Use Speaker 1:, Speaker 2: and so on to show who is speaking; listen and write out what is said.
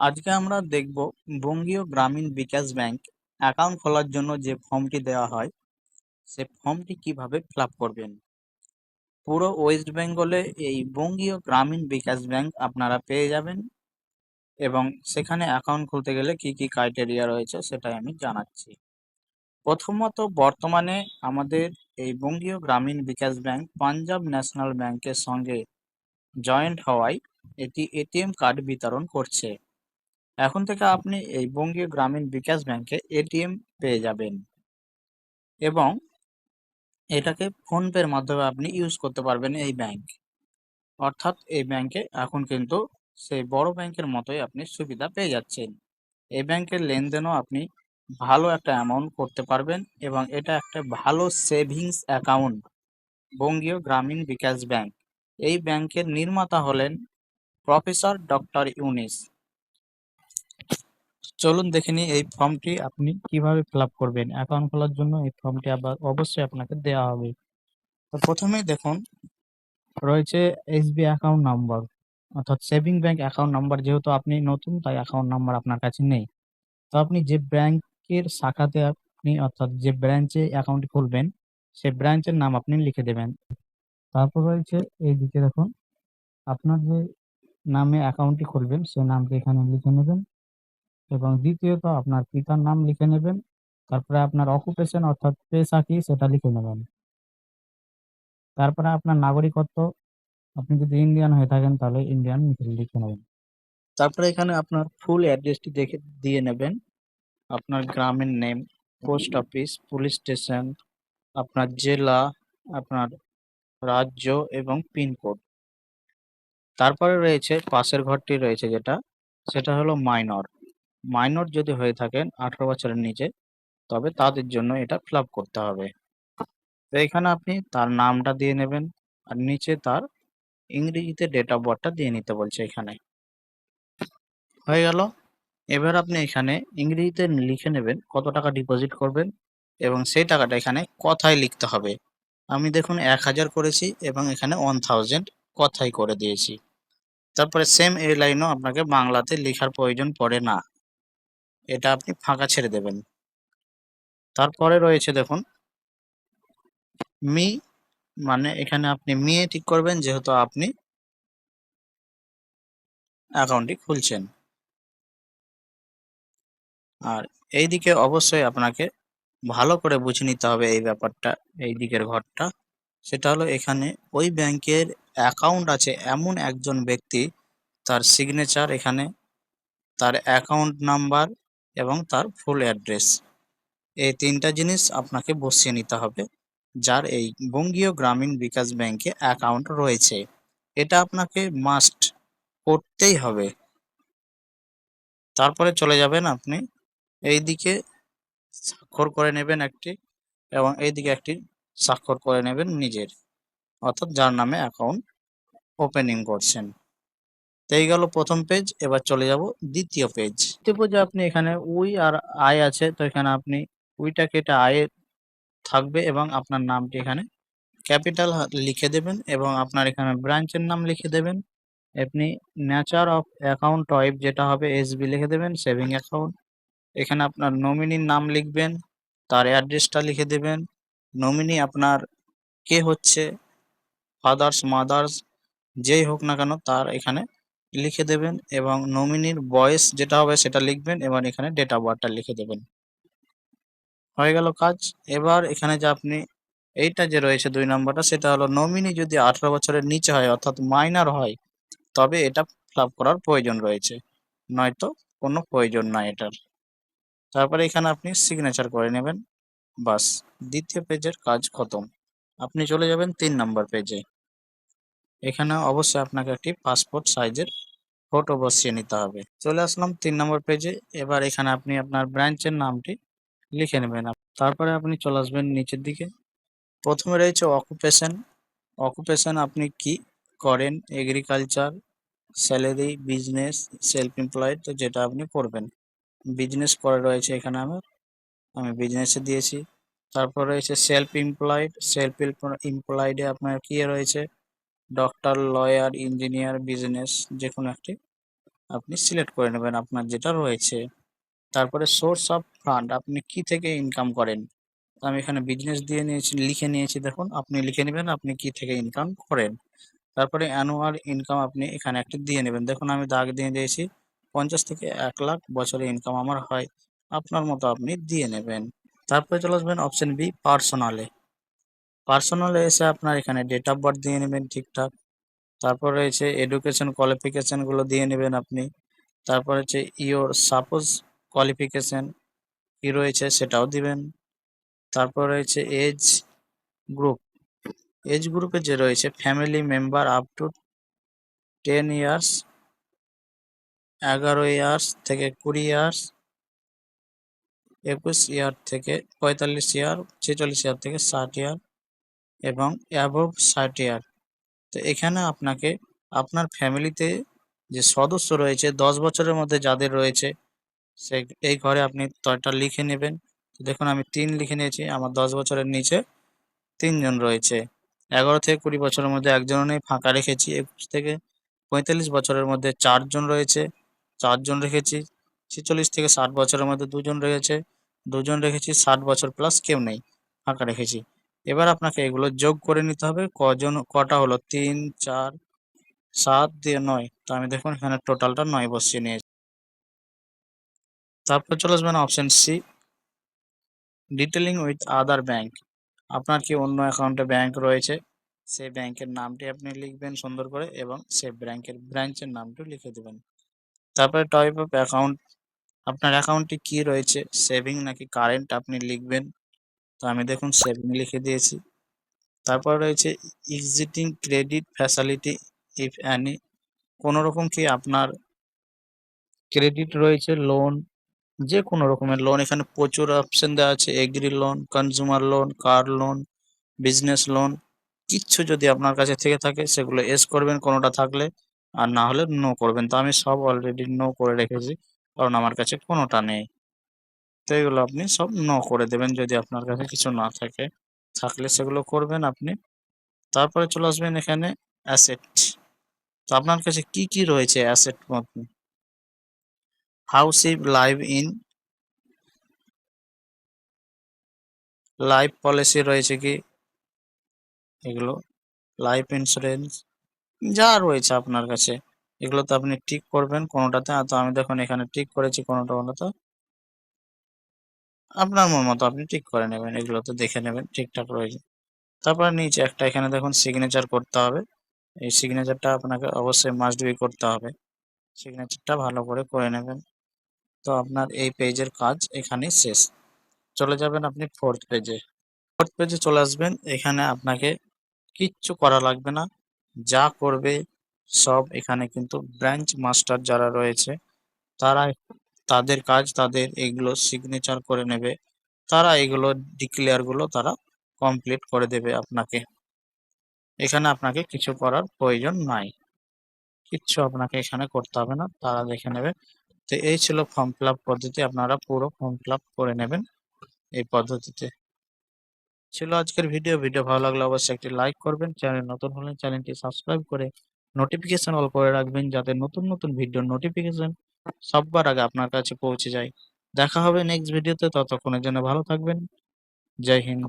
Speaker 1: আজকে আমরা দেখব বঙ্গীয় গ্রামীণ বিকাশ ব্যাংক অ্যাকাউন্ট খোলার জন্য যে ফর্মটি দেওয়া হয়, সে ফর্মটি কীভাবে ফিল করবেন? পুরো ওয়েস্ট বেঙ্গলে এই বঙ্গীয় গ্রামীণ বিকাশ ব্যাংক আপনারা পেয়ে যাবেন এবং সেখানে অ্যাকাউন্ট খুলতে গেলে কি কি ক্রাইটেরিয়া রয়েছে সেটাই আমি জানাচ্ছি। প্রথমত, বর্তমানে আমাদের এই বঙ্গীয় গ্রামীণ বিকাশ ব্যাংক পাঞ্জাব ন্যাশনাল ব্যাংকের সঙ্গে জয়েন্ট হওয়ায় এটি এটিএম কার্ড বিতরণ করছে। এখন থেকে আপনি এই বঙ্গীয় গ্রামীণ বিকাশ ব্যাংকে এটিএম পেয়ে যাবেন এবং এটাকে ফোনপের মাধ্যমে আপনি ইউজ করতে পারবেন এই ব্যাংক। অর্থাৎ এই ব্যাংকে এখন কিন্তু সেই বড় ব্যাংকের মতোই আপনি সুবিধা পেয়ে যাচ্ছেন। এই ব্যাংকের লেনদেনও আপনি ভালো একটা অ্যামাউন্ট করতে পারবেন এবং এটা একটা ভালো সেভিংস অ্যাকাউন্ট বঙ্গীয় গ্রামীণ বিকাশ ব্যাংক। এই ব্যাংকের নির্মাতা হলেন প্রফেসর ডক্টর ইউনিস। চলুন দেখে নিই এই ফর্মটি আপনি কীভাবে ফিল আপ করবেন। অ্যাকাউন্ট খোলার জন্য এই ফর্মটি আবার অবশ্যই আপনাকে দেওয়া হবে। তো প্রথমেই দেখুন, রয়েছে এসবি অ্যাকাউন্ট নাম্বার অর্থাৎ সেভিং ব্যাংক অ্যাকাউন্ট নাম্বার যেহেতু আপনি নতুন, তাই অ্যাকাউন্ট নাম্বার আপনার কাছে নেই। তো আপনি যে ব্যাংকের শাখাতে আপনি, অর্থাৎ যে ব্রাঞ্চে অ্যাকাউন্ট খুলবেন, সেই ব্রাঞ্চের নাম আপনি লিখে দেবেন। তারপর রয়েছে এই দিকে দেখুন, আপনার যে নামে অ্যাকাউন্টটি খুলবেন, সেই নামটি এখানে লিখে নেবেন। এবং দ্বিতীয়ত আপনার পিতার নাম লিখে নেবেন। তারপরে আপনার অকুপেশন অর্থাৎ পেশা কি সেটা লিখে নেবেন। তারপরে আপনার নাগরিকত্ব, আপনি যদি ইন্ডিয়ান হয়ে থাকেন তাহলে ইন্ডিয়ান লিখে নেবেন। তারপরে এখানে আপনার ফুল অ্যাড্রেসটি দেখে দিয়ে নেবেন। আপনার গ্রামের name post office police station আপনার জেলা, আপনার রাজ্য এবং পিনকোড তারপরে রয়েছে, পাশের ঘরটি রয়েছে যেটা, সেটা হলো মাইনর মাইনর যদি হয়ে থাকেন আঠারো বছরের নিচে, তবে তাদের জন্য এটা ফিল করতে হবে। তো এখানে আপনি তার নামটা দিয়ে নেবেন আর নিচে তার ইংরেজিতে ডেট অফ বার্থটা দিয়ে নিতে বলছে এখানে। হয়ে গেল। এবার আপনি এখানে ইংরেজিতে লিখে নেবেন কত টাকা ডিপোজিট করবেন এবং সেই টাকাটা এখানে কথায় লিখতে হবে। আমি দেখুন এক হাজার করেছি এবং এখানে ওয়ান থাউজেন্ড কথাই করে দিয়েছি। তারপরে সেম এই লাইনও আপনাকে বাংলাতে লেখার প্রয়োজন পড়ে না। এটা আপনি ফাঁকা ছেড়ে দেবেন। তারপরে রয়েছে দেখুন, মি মানে এখানে আপনি মেয়ে ঠিক করবেন, যেহেতু আপনি অ্যাকাউন্টটি খুলছেন। আর এই দিকে অবশ্যই আপনাকে ভালো করে বুঝে নিতে হবে এই ব্যাপারটা, এই দিকের ঘরটা। সেটা হলো এখানে ওই ব্যাংকের অ্যাকাউন্ট আছে এমন একজন ব্যক্তি, তার সিগনেচার এখানে, তার অ্যাকাউন্ট নাম্বার এবং তার ফুল অ্যাড্রেস এই তিনটা জিনিস আপনাকে বসিয়ে নিতে হবে, যার এই বঙ্গীয় গ্রামীণ বিকাশ ব্যাংকে অ্যাকাউন্ট রয়েছে। এটা আপনাকে মাস্ট করতেই হবে। তারপরে চলে যাবেন আপনি এই দিকে স্বাক্ষর করে নেবেন একটি এবং এই দিকে একটি স্বাক্ষর করে নেবেন নিজের। অর্থাৎ যার নামে অ্যাকাউন্ট ওপেনিং করছেন। এই গেল প্রথম পেজ এবার চলে যাব দ্বিতীয় পেজ দ্বিতীয় পেজে আপনি এখানে উই আর আই আছে, তো এখানে আপনি উইটাকে এটা আয়ে থাকবে এবং আপনার নামটি এখানে ক্যাপিটাল লিখে দেবেন এবং আপনার এখানে ব্রাঞ্চের নাম লিখে দেবেন। আপনি নেচার অফ অ্যাকাউন্ট টাইপ যেটা হবে এসবি লিখে দেবেন, সেভিং অ্যাকাউন্ট। এখানে আপনার নমিনির নাম লিখবেন, তার অ্যাড্রেসটা লিখে দেবেন। নমিনি আপনার কে হচ্ছে, ফাদার্স, মাদার্স, যেই হোক না কেন তার এখানে লিখে দেবেন এবং নমিনির বয়স যেটা হবে সেটা লিখবেন এবং এখানে ডেট অফ বার্থটা লিখে দেবেন। হয়ে গেল কাজ। এবার এখানে যে আপনি এইটা যে রয়েছে দুই নম্বরটা, সেটা হলো নমিনি যদি আঠারো বছরের নিচে হয় অর্থাৎ মাইনার হয়, তবে এটা ফিল করার প্রয়োজন রয়েছে। নয়তো কোনো প্রয়োজন নাই এটার। তারপরে এখানে আপনি সিগনেচার করে নেবেন। বাস, দ্বিতীয় পেজের কাজ খতম। আপনি চলে যাবেন তিন নম্বর পেজে। এখানে অবশ্যই আপনাকে একটি পাসপোর্ট সাইজের ফটো বসিয়ে নিতে হবে। চলে আসলাম তিন নম্বর পেজে এবার এখানে আপনি আপনার ব্রাঞ্চের নামটি লিখে নেবেন। তারপরে আপনি চলে আসবেন নিচের দিকে। প্রথমে রয়েছে অকুপেশন অকুপেশন আপনি কি করেন? Agriculture salary business self employed তো যেটা আপনি করবেন। বিজনেস করে রয়েছে এখানে আমার। আমি বিজনেসে দিয়েছি। তারপর রয়েছে সেলফ এমপ্লয়েড সেলফ এমপ্লয়েডে আপনার কি রয়েছে? ডক্টর লয়ার ইঞ্জিনিয়ার বিজনেস যে কোনো একটি আপনি সিলেক্ট করে নেবেন আপনার যেটা রয়েছে। তারপরে সোর্স অফ ফান্ড আপনি কি থেকে ইনকাম করেন? আমি এখানে বিজনেস দিয়ে নিয়েছি, লিখে নিয়েছি, দেখুন, আপনি লিখে নেবেন, আপনি কি থেকে ইনকাম করেন? তারপরে অ্যানুয়াল ইনকাম আপনি এখানে একটা দিয়ে নেবেন। দেখুন, আমি দাগ দিয়ে দিয়েছি, পঞ্চাশ থেকে এক লাখ বছরে ইনকাম আমার হয়, আপনার মতো আপনি দিয়ে নেবেন। তারপরে চলে আসবেন অপশন বি পার্সোনালে পার্সোনালে এসে আপনার এখানে ডেট অফ বার্থ দিয়ে নেবেন ঠিকঠাক। তারপর রয়েছে এডুকেশন কোয়ালিফিকেশনগুলো দিয়ে নেবেন আপনি। তারপর হচ্ছে ইওর সাপোজ কোয়ালিফিকেশন কি রয়েছে সেটাও দিবেন। তারপর রয়েছে এজ গ্রুপ এজ গ্রুপে যে রয়েছে family member up to ten years এগারো ইয়ার্স থেকে কুড়ি ইয়ার্স একুশ ইয়ার থেকে পঁয়তাল্লিশ ইয়ার ছেচল্লিশ ইয়ার থেকে ষাট ইয়ার এবং অ্যাবভ ষাট ইয়ার তো এখানে আপনাকে আপনার ফ্যামিলিতে যে সদস্য রয়েছে, দশ বছরের মধ্যে যাদের রয়েছে, সে এই ঘরে আপনি তয়টা লিখে নেবেন। দেখুন, আমি তিন লিখে নিয়েছি, আমার দশ বছরের নিচে তিনজন রয়েছে। এগারো থেকে কুড়ি বছরের মধ্যে একজনও নেই ফাঁকা রেখেছি, একুশ থেকে পঁয়তাল্লিশ বছরের মধ্যে চারজন রয়েছে, চারজন রেখেছি, ছেচল্লিশ থেকে ষাট বছরের মধ্যে দুজন রয়েছে, দুজন রেখেছি, ষাট বছর প্লাস কেউ নেই, ফাঁকা রেখেছি। এবার আপনাকে এগুলো যোগ করে নিতে হবে। কজন, কটা হলো? তিন, চার, সাত দিয়ে নয়। তো আমি দেখুন এখানে টোটালটা নয় বসিয়ে নিয়েছি। তারপর চলে আসবেন option C detailing with other bank আপনার কি অন্য অ্যাকাউন্টে ব্যাংক রয়েছে? সেই ব্যাংকের নামটি আপনি লিখবেন সুন্দর করে এবং সেই ব্যাংকের ব্রাঞ্চের নামটি লিখে দেবেন। তারপরে টাইপ অফ অ্যাকাউন্ট আপনার অ্যাকাউন্টটি কি রয়েছে? সেভিং নাকি কারেন্ট আপনি লিখবেন। তো আমি দেখুন সেভিং লিখে দিয়েছি। তারপর রয়েছে existing credit facility if any কোনো রকম কি আপনার ক্রেডিট রয়েছে লোন যে কোনো রকমের লোন এখানে প্রচুর অপশন দেওয়া আছে। Agri loan consumer loan car loan business loan কিচ্ছু যদি আপনার কাছে থেকে থাকে, সেগুলো এস করবেন, কোনোটা থাকলে। আর না হলে নো করবেন। তো আমি সব অলরেডি নো করে রেখেছি। কারণ আমার কাছে কোনোটা নেই। তো এগুলো আপনি সব নো করে দেবেন যদি আপনার কাছে কিছু না থাকে। থাকলে সেগুলো করবেন আপনি। তারপরে চলে আসবেন এখানে অ্যাসেট তো আপনার কাছে কি কি রয়েছে অ্যাসেট মধ্যে? House live in life policy রয়েছে কি? এগুলো লাইফ ইন্স্যুরেন্স যা রয়েছে আপনার কাছে। এগুলো তো আপনি টিক করবেন, কোনোটাতে তো আমি দেখুন এখানে টিক করেছি, কোনোটা কোনোটা আপনার মন মতো আপনি ঠিক করে নেবেন, এগুলো তো দেখে নেবেন, ঠিকঠাক রয়েছে। তারপরে নিচে একটা, এখানে দেখুন সিগনেচার করতে হবে। এই সিগনেচারটা আপনাকে অবশ্যই মাস্ট বি করতে হবে। সিগনেচারটা ভালো করে করে নেবেন। তো আপনার এই পেজের কাজ এখানে শেষ। চলে যাবেন আপনি ফোর্থ পেজে ফোর্থ পেজে চলে আসবেন, এখানে আপনাকে কিচ্ছু করা লাগবে না। যা করবে সব এখানে কিন্তু ব্রাঞ্চ মাস্টার যারা রয়েছে, তারা তাদের কাজ, তাদের এগুলো সিগনেচার করে নেবে। তারা এগুলো ডিক্লেয়ারগুলো তারা কমপ্লিট করে দেবে আপনাকে। এখানে আপনাকে কিছু করার প্রয়োজন নাই। কিচ্ছু আপনাকে এখানে করতে হবে না, তারা দেখে নেবে। তো এই ছিল ফর্ম ফিল পদ্ধতি, আপনারা পুরো ফর্ম ফিল করে নেবেন এই পদ্ধতিতে। ছিল আজকের ভিডিও ভিডিও ভালো লাগলে অবশ্যই একটি লাইক করবেন। চ্যানেল নতুন হলে চ্যানেলটি সাবস্ক্রাইব করে নোটিফিকেশন অল করে রাখবেন, যাতে নতুন নতুন ভিডিওর নোটিফিকেশন সববার আগে আপনার কাছে পৌঁছে যায় দেখা হবে নেক্সট ভিডিওতে ততক্ষণের জন্য ভালো থাকবেন। জয় হিন্দ।